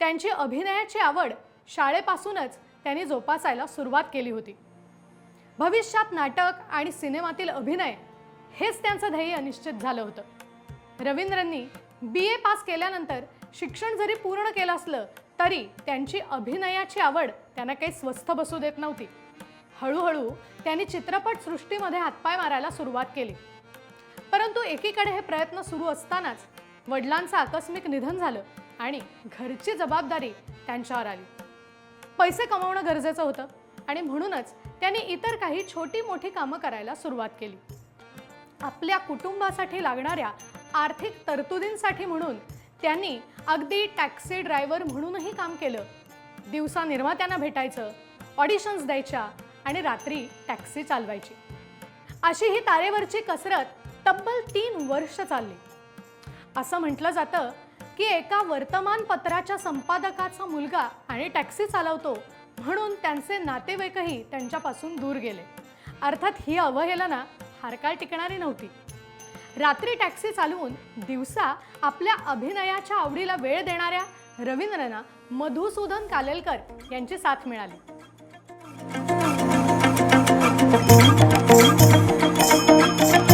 त्यांची अभिनयाची आवड शाळेपासूनच त्यांनी जोपासायला सुरुवात केली होती. भविष्यात नाटक आणि सिनेमातील अभिनय हेच त्यांचं ध्येय निश्चित झालं होतं. रवींद्रांनी बी ए पास केल्यानंतर शिक्षण जरी पूर्ण केलं असलं तरी त्यांची अभिनयाची आवड त्यांना काही स्वस्थ बसू देत नव्हती. हळूहळू त्यांनी चित्रपट सृष्टीमध्ये हातपाय मारायला सुरुवात केली. परंतु एकीकडे हे प्रयत्न सुरू असतानाच वडिलांचं आकस्मिक निधन झालं. आणि घरची जबाबदारी त्यांच्यावर आली. पैसे कमावणं गरजेचं होतं आणि म्हणूनच त्यांनी इतर काही छोटी मोठी कामं करायला सुरुवात केली. आपल्या कुटुंबासाठी लागणाऱ्या आर्थिक तरतुदींसाठी म्हणून त्यांनी अगदी टॅक्सी ड्रायव्हर म्हणूनही काम केलं. दिवसा निर्मात्यांना भेटायचं ऑडिशन्स द्यायच्या आणि रात्री टॅक्सी चालवायची. अशी ही तारेवरची कसरत तब्बल तीन वर्ष चालली. असं म्हटलं जातं की एका वर्तमानपत्राच्या संपादकाचा मुलगा आणि टॅक्सी चालवतो म्हणून त्यांचे नातेवाईकही त्यांच्यापासून दूर गेले. अर्थात ही अवहेलना हारकाळ टिकणारी नव्हती. रात्री टॅक्सी चालवून दिवसा आपल्या अभिनयाच्या आवडीला वेळ देणाऱ्या रवींद्रना मधुसूदन कालेलकर यांची साथ मिळाली.